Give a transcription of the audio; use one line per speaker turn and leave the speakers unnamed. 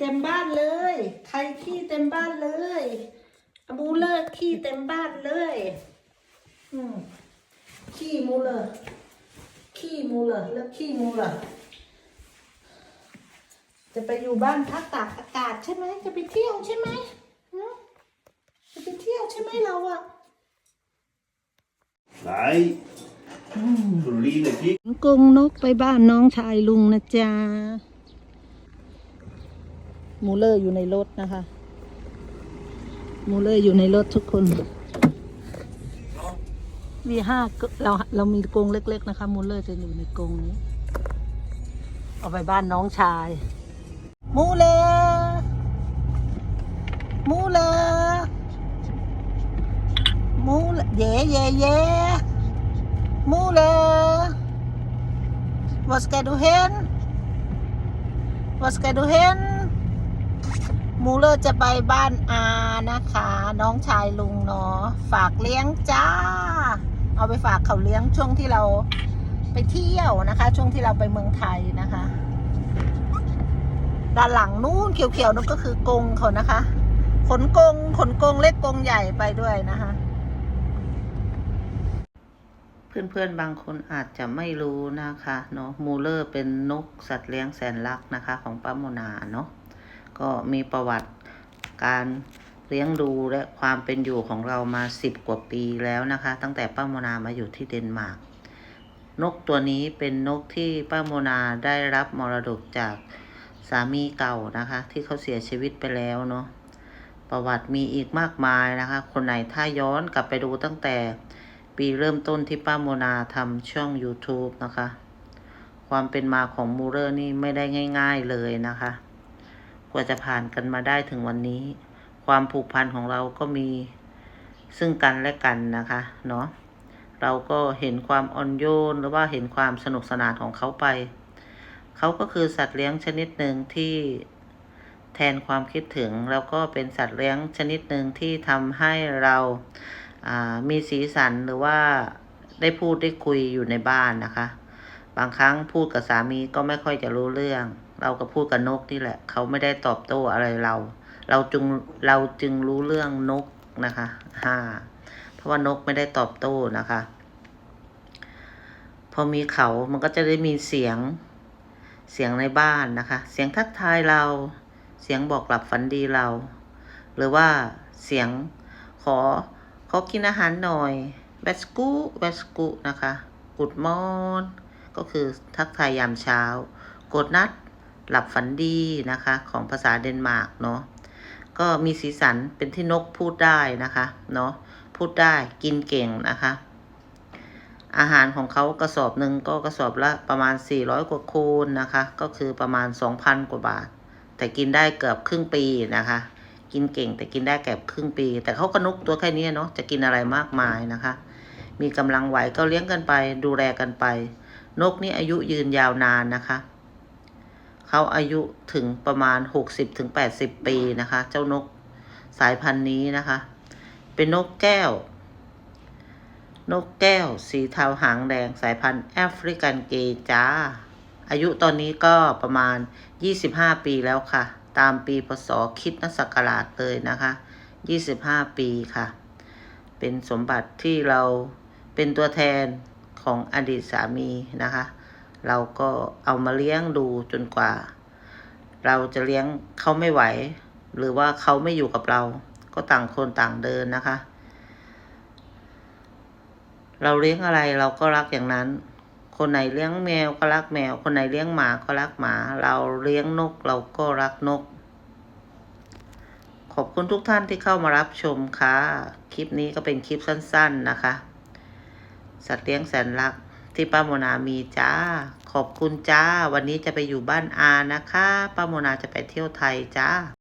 เต็มบ้านเลย ใครขี้เต็มบ้านเลยอะมูเลอร์ขี้เต็มบ้านเลย อืมขี้มูเลอร์ขี้มูเลอร์แล้วขี้มูเลอร์จะไปอยู่บ้านพักตากอากาศใช่ไหม จะไปเที่ยวใช่ไหมหือจะไปเที่ยวใช่ไหมเราอะ
Nej. Du ligner ikke.
กงนกไปบ้านน้องชายลุงนะจ๊ะ มูเลอร์อยู่ในรถนะคะ มูเลอร์อยู่ในรถทุกคนมีห้าเราเรามีกรงเล็ก ๆ นะคะ มูเลอร์จะอยู่ในกรงนี้ เอาไปบ้านน้องชาย มูเลอร์มูเลอร์มูเลอร์เย่เย่เย่ Moeder, wat ska du hen? Wat ska du hen? มูเลอร์จะไปบ้านอานะคะ น้องชายลุงเนาะฝากเลี้ยงจ้า เอาไปฝากเขาเลี้ยงช่วงที่เราไปเที่ยวนะคะ ช่วงที่เราไปเมืองไทยนะคะ ด้านหลังนู้นเขียวๆนั่นก็คือกงเขานะคะ ขนกงขนกงเล็กกงใหญ่ไปด้วยนะคะ เพื่อนๆบางคนอาจจะไม่รู้นะคะเนาะมูเลอร์เป็นนกสัตว์เลี้ยงแสนรักนะคะ ของป้าโมนาเนาะ ก็มีประวัติการเลี้ยงดูและความเป็นอยู่ของเรามาสิบกว่าปีแล้วนะคะ ตั้งแต่ป้าโมนามาอยู่ที่เดนมาร์กนกตัวนี้เป็นนกที่ป้าโมนาได้รับมรดกจากสามีเก่านะคะ ที่เขาเสียชีวิตไปแล้วเนาะประวัติมีอีกมากมายนะคะ คนไหนถ้าย้อนกลับไปดูตั้งแต่ปีเริ่มต้นที่ป้าโมนาทำช่อง YouTube นะคะ ความเป็นมาของมูเลอร์นี่ไม่ได้ง่าย ๆเลยนะคะ กว่าจะผ่านกันมาได้ถึงวันนี้ ความผูกพันของเราก็มีซึ่งกันและกันนะคะเนาะเราก็เห็นความอ่อนโยนหรือว่าเห็นความสนุกสนานของเขาไป เขาก็คือสัตว์เลี้ยงชนิดหนึ่งที่แทนความคิดถึงแล้วก็เป็นสัตว์เลี้ยงชนิดหนึ่งที่ทำให้เราามีสีสันหรือว่าได้พูดได้คุยอยู่ในบ้านนะคะ บางครั้งพูดกับสามีก็ไม่ค่อยจะรู้เรื่อง เราก็พูดกับนกนี่แหละ เขาไม่ได้ตอบโต้อะไรเรา เราจึงเราจึงรู้เรื่องนกนะคะฮ่าเพราะว่านกไม่ได้ตอบโต้นะคะ พอมีเขามันก็จะได้มีเสียงเสียงในบ้านนะคะ เสียงทักทายเรา เสียงบอกหลับฝันดีเรา หรือว่าเสียงขอขอกินอาหารหน่อยแบสกูแบสกูนะคะกุดมอน ก็คือทักทายยามเช้ากดนัด หลับฝันดีนะคะ ของภาษาเดนมาร์กเนาะก็มีสีสันเป็นที่นกพูดได้นะคะเนาะพูดได้กินเก่งนะคะ อาหารของเขากระสอบหนึ่งก็กระสอบละประมาณ 400 กว่าคูณนะคะ ก็คือประมาณ 2,000 กว่าบาท แต่กินได้เกือบครึ่งปีนะคะ กินเก่งแต่กินได้แก่ครึ่งปี แต่เขาก็นกตัวแค่นี้เนาะจะกินอะไรมากมายนะคะ มีกำลังไหวก็เลี้ยงกันไปดูแลกันไป นกนี่อายุยืนยาวนานนะคะ เขาอายุถึงประมาณหกสิบถึงแปดสิบปีนะคะ เจ้านกสายพันธุ์นี้นะคะ เป็นนกแก้ว นกแก้ว สีเทาหางแดงสายพันธุ์แอฟริกันเกจ้า อายุตอนนี้ก็ประมาณ 25 ปีแล้วค่ะ ตามปีพศคิดนศักราชเลยนะคะ 25 ปีค่ะ เป็นสมบัติที่เราเป็นตัวแทนของอดีตสามีนะคะ เราก็เอามาเลี้ยงดูจนกว่า เราจะเลี้ยงเขาไม่ไหว หรือว่าเขาไม่อยู่กับเรา ก็ต่างคนต่างเดินนะคะ เราเลี้ยงอะไรเราก็รักอย่างนั้น คนไหนเลี้ยงแมวก็รักแมว คนไหนเลี้ยงหมาก็รักหมา เราเลี้ยงนกเราก็รักนก ขอบคุณทุกท่านที่เข้ามารับชมค่ะ คลิปนี้ก็เป็นคลิปสั้น ๆนะคะ สัตว์เลี้ยงแสนรัก ที่ป้าโมนามีจ้า ขอบคุณจ้า วันนี้จะไปอยู่บ้านอานะคะ ป้าโมนาจะไปเที่ยวไทยจ้า